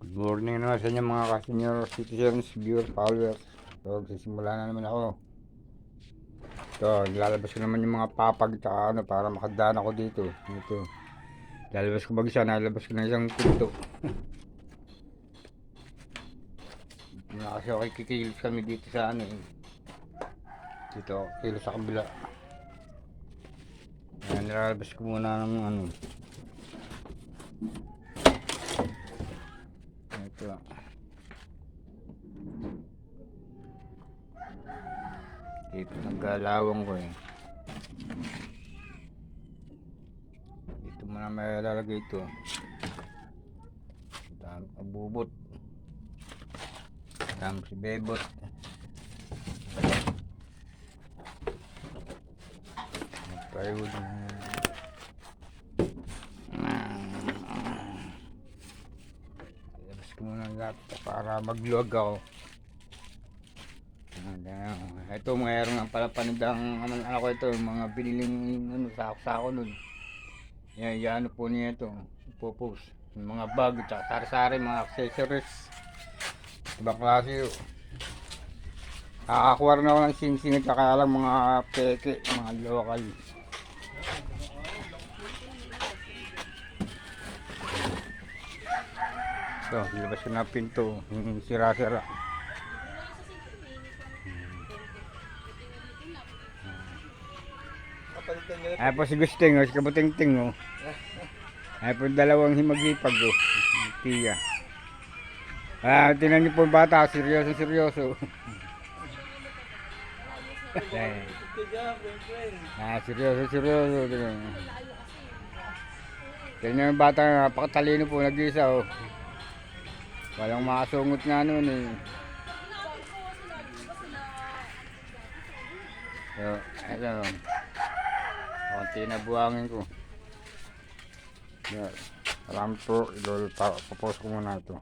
Good morning naman sa inyo mga ka-senior citizens, viewers, followers. So, sisimula na naman ako. Ito, lalabas ko naman yung mga papag tsaka ano para makadaan ako dito. Ito. Lalabas ko mag isa, nalabas ko na isang pinto. Na kasi ako kikilos kami dito sa ano eh. Dito, kilos sa kabila. Ayan, nilalabas ko muna ng ano. Ito. Dito nagkalawang ko eh. Dito mo na may lalagay ito. Dami abubot. Dami si bebot. Plywood na. Labas ko muna ang laptop para magluwag ako. Ayan. Ito, mayroon nga pala panidang ano, ano ko ito, mga biniling ano, sako-sako nun. Yan, yan, po niya ito. Yung mga bag, sari-sari, mga accessories. Ibang klase yun. Kakakuha rin ako ng sing-sing at saka lang mga peke, mga local. So, ilabas ko na pinto, yung sira-sira. Nyo Ay po si Gusting, oh, si Kabuting-ting, oh. Ay po dalawang himagipag, oh. Tiya. Ah, tinan niyo po bata, seryoso, seryoso. Ah, seryoso, seryoso. Niyo yung bata, napakatalino po, nag-isa, oh. Walang makasungot nga nun, eh. So, ito, konti na buhangin ko. Yeah. Salamat po, idol. Papost ko muna ito.